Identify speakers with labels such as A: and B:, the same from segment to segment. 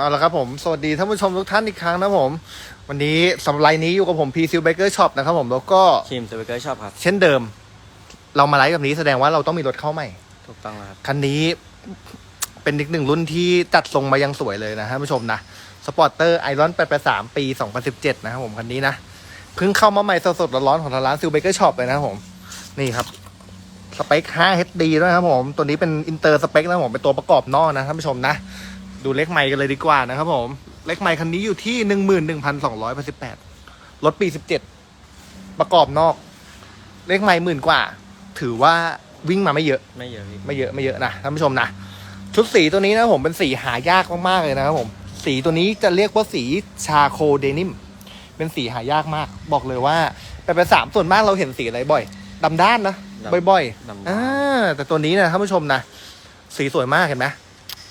A: เอาละครับผม สวัสดีท่านผู้ชมทุกท่านอีกครั้งนะครับผม วันนี้สำหรับไลน์นี้อยู่กับผมพีซิลเบเกอร์ช็อปนะครับผมแล้วก็
B: คิมสเปเกอร์ชอบครับ
A: เช่นเดิม เรามาไลฟ์แบบนี้แสดงว่าเราต้องมีรถเข้าใหม่
B: ถูกต้องแล้วครับ
A: คันนี้เป็นอีกหนึ่งรุ่นที่จัดทรงมายังสวยเลยนะท่านผู้ชมนะสปอร์เตอร์ไอรอน883ปี2017นะครับผมคันนี้นะเพิ่งเข้ามาใหม่สดๆร้อนๆของทางร้านซิลเบเกอร์ช็อปเลยนะครับผม นี่ครับสเปค 5 HD ด้วยนะครับผม ตัวนี้เป็นอินเตอร์สเปคนะครับผม เป็นตัวประกอบนอกนะท่านผู้ชมนะ ดูเลขไมค์กันเลยดีกว่านะครับผม เลขไมค์คันนี้อยู่ที่11,288รถปี17ประกอบนอก เลขไมค์หมื่นกว่า ถือว่าวิ่งมาไม่เยอะ
B: ไม่เยอะพี่
A: ไม่เยอะไม่เยอะนะท่านผู้ชมนะ ชุดสีตัวนี้นะผมเป็นสีหายากมากๆเลยนะครับผม สีตัวนี้จะเรียกว่าสีชาโคเดนิม เป็นสีหายากมาก บอกเลยว่าแปดสามส่วนมากเราเห็นสีอะไรบ่อยดำด้านนะ
B: ดำ
A: บ่อย
B: ดำ
A: ๆอ่า แต่ตัวนี้นะท่านผู้ชมนะ สีสวยมากเห็นไหม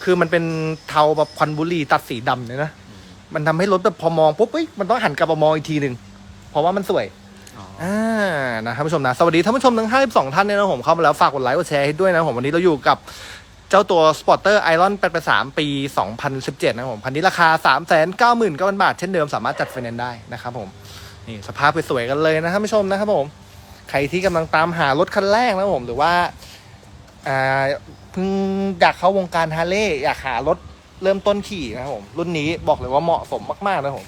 A: คือมันเป็นเทาแบบควันบุหรี่ตัดสีดำเลยนะ มันทำให้รถแบบพอมองปุ๊บเอ้ยมันต้องหันกลับมามองอีกทีหนึ่งเพราะว่ามันสวย
B: อ๋อ
A: อ่านะท่านผู้ชมนะ สวัสดีท่านผู้ชมทั้ง 52 ท่านเนี่ยนะผมเข้ามาแล้วฝากกดไลค์กดแชร์ให้ด้วยนะผมวันนี้เราอยู่กับเจ้าตัว Sporter Iron 883ปี 2017 นะครับผมคันนี้ราคา 399,000 บาท เช่นเดิมสามารถจัดไฟแนนซ์ได้นะครับผมนี่สภาพสวยๆกันเลยนะท่านผู้ชมนะครับผม ใครที่กำลังตามหารถคันแรกนะครับผมหรือว่าอ่า เพิ่งอยากเข้าวงการฮาร์เลย์อยากหารถเริ่มต้นขี่นะครับผม รุ่นนี้บอกเลยว่าเหมาะสมมากๆนะครับผม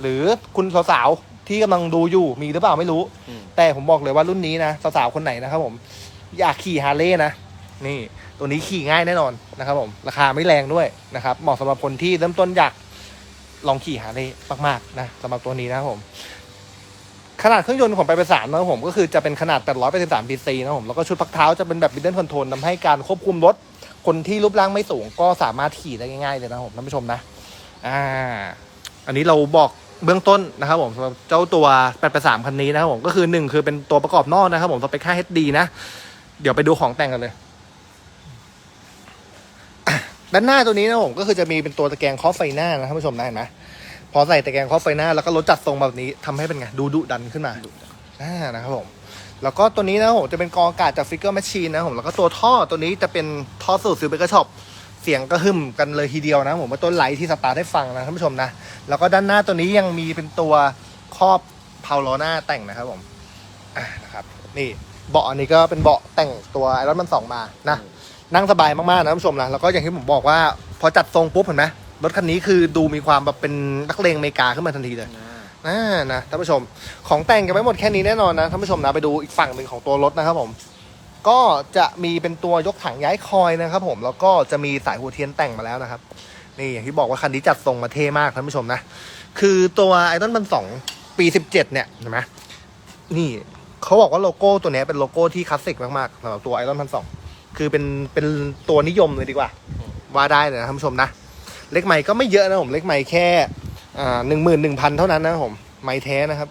A: หรือคุณสาวๆที่กำลังดูอยู่มีหรือเปล่าไม่รู้
B: อืม
A: แต่ผมบอกเลยว่ารุ่นนี้นะสาวๆคนไหนนะครับผม อยากขี่ฮาร์เลย์นะนี่ตัวนี้ขี่ง่ายแน่นอนนะครับผม ราคาไม่แรงด้วยนะครับเหมาะสำหรับคนที่เริ่มต้นอยากลองขี่ฮาร์เลย์มากๆนะสำหรับตัวนี้นะครับผม ขนาดเครื่องยนต์ของไปประสานนะครับผมก็คือจะเป็นขนาด 883 cc นะครับผมแล้วก็ชุดพักเท้าจะเป็นแบบ middle control ทำให้การควบคุมรถ คนที่รูปร่างไม่สูงก็สามารถขี่ได้ง่ายๆเลยนะครับผมท่านผู้ชมนะอ่าอันนี้เราบอกเบื้องต้นนะครับผมเจ้าตัว883คันนี้นะครับผมก็คือหนึ่งคือเป็นตัวประกอบนอกนะครับผมสเปค 5HD นะ เดี๋ยวไปดูของแต่งกันเลยด้านหน้าตัวนี้นะผมก็คือจะมีเป็นตัวตะแกรงครอบไฟหน้านะท่านผู้ชมนะเห็นไหม พอใส่ตะแกรงครอบไฟหน้าแล้วก็รถจัดทรงแบบนี้ทำให้เป็นไงดูดุดันขึ้นมาอ่านะครับผม แล้วก็ตัวนี้นะครับผมจะเป็นกองอากาศจากฟิกเกอร์แมชชีนนะครับผมแล้วก็ตัวท่อตัวนี้จะเป็นท่อสูตรซิลเบอร์ช็อปเสียงก็หึมกันเลยทีเดียวนะครับผมว่าต้นไลท์ที่สตาร์ทให้ฟังนะท่านผู้ชมนะ แล้วก็ด้านหน้าตัวนี้ยังมีเป็นตัวครอบเพาโลหน้าแต่งนะครับผมอ่านะครับนี่เบาะอันนี้ก็เป็นเบาะแต่งตัวไอรอนมันสองมานะนั่งสบายมากๆนะท่านผู้ชมนะแล้วก็อย่างที่ผมบอกว่าพอจัดทรงปุ๊บเห็นไหม รถคันนี้คือดูมีความแบบเป็นนักเลงอเมริกาขึ้นมาทันทีเลย
B: อ่า
A: อ่านะท่านผู้ชม ของแต่งกันไม่หมดแค่นี้แน่นอนนะท่านผู้ชมนะไปดูอีกฝั่งหนึ่งของตัวรถนะครับผม ก็จะมีเป็นตัวยกถังย้ายคอยนะครับผมแล้วก็จะมีสายหัวเทียนแต่งมาแล้วนะครับ นี่อย่างที่บอกว่าคันนี้จัดทรงมาเท่มากท่านผู้ชมนะคือตัวไอรอนมันสองปีสิบเจ็ดเนี่ยเห็นไหมนี่เขาบอกว่าโลโก้ตัวเนี้ยเป็นโลโก้ที่คลาสสิกมากๆสำหรับตัวไอรอนพันสองคือเป็นเป็นตัวนิยมเลยดีกว่า ว่าได้เลยนะท่านผู้ชมนะ เลขไมค์ก็ไม่เยอะนะผม เลขไมค์แค่หนึ่งหมื่นหนึ่งพันเท่านั้นนะผม ไมค์แท้นะครับ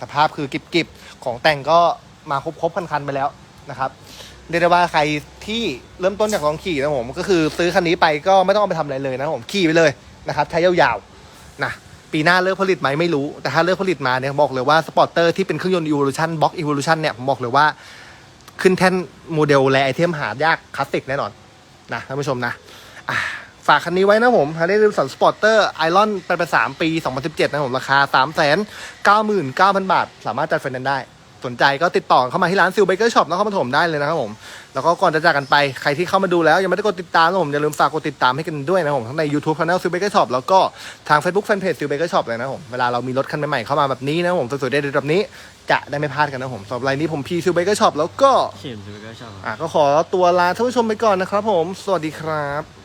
A: สภาพคือกิบๆของแต่งก็มาครบครบคันๆไปแล้วนะครับเรียกได้ว่าใครที่เริ่มต้นจากลองขี่นะผมก็คือซื้อคันนี้ไปก็ไม่ต้องเอาไปทำอะไรเลยนะผมขี่ไปเลยนะครับใช้ยาวๆนะปีหน้าเลิกผลิตไหมไม่รู้ แต่ถ้าเลิกผลิตมาเนี่ยบอกเลยว่าสปอร์เตอร์ที่เป็นเครื่องยนต์ Evolution Box Evolution เนี่ยผมบอกเลยว่า ขึ้นแท่นโมเดลและไอเทมหายากคลาสสิกแน่นอนนะท่านผู้ชมนะ ฝากคันนี้ไว้นะผมฮาร์เลย์ดิวสันสปอร์เตอร์ไอรอนเป็นไปสามปี 2017 นะผม ราคา3 9 9 9 0 0 0 บาท สามารถจัดไฟแนนซ์ได้ สนใจก็ติดต่อเข้ามาที่ร้านซิลเบเกอร์ช็อปนครปฐมได้เลยนะครับผม แล้วก็ก่อนจะจากกันไป ใครที่เข้ามาดูแล้ว ยังไม่ได้กดติดตามนะผม อย่าลืมฝากกดติดตามให้กันด้วยนะผม ทั้งใน YouTube Channel ซิลเบเกอร์ช็อปแล้วก็ทาง Facebook Fanpage ซิลเบเกอร์ช็อปเลยนะผมเวลาเรามีรถคันใหม่ๆเข้ามาแบบนี้นะผมสวยๆเด็ดๆแบบนี้จะได้ไม่พลาดกันนะผมสำหรับรายนี้ผมพีซิลเบเกอร์ช็อปแล้วก็
B: คิมสเปเกอร์ชอบครับ
A: อะก็ขอตัวลาท่านผู้ชมไปก่อนนะครับผม สวัสดีครับ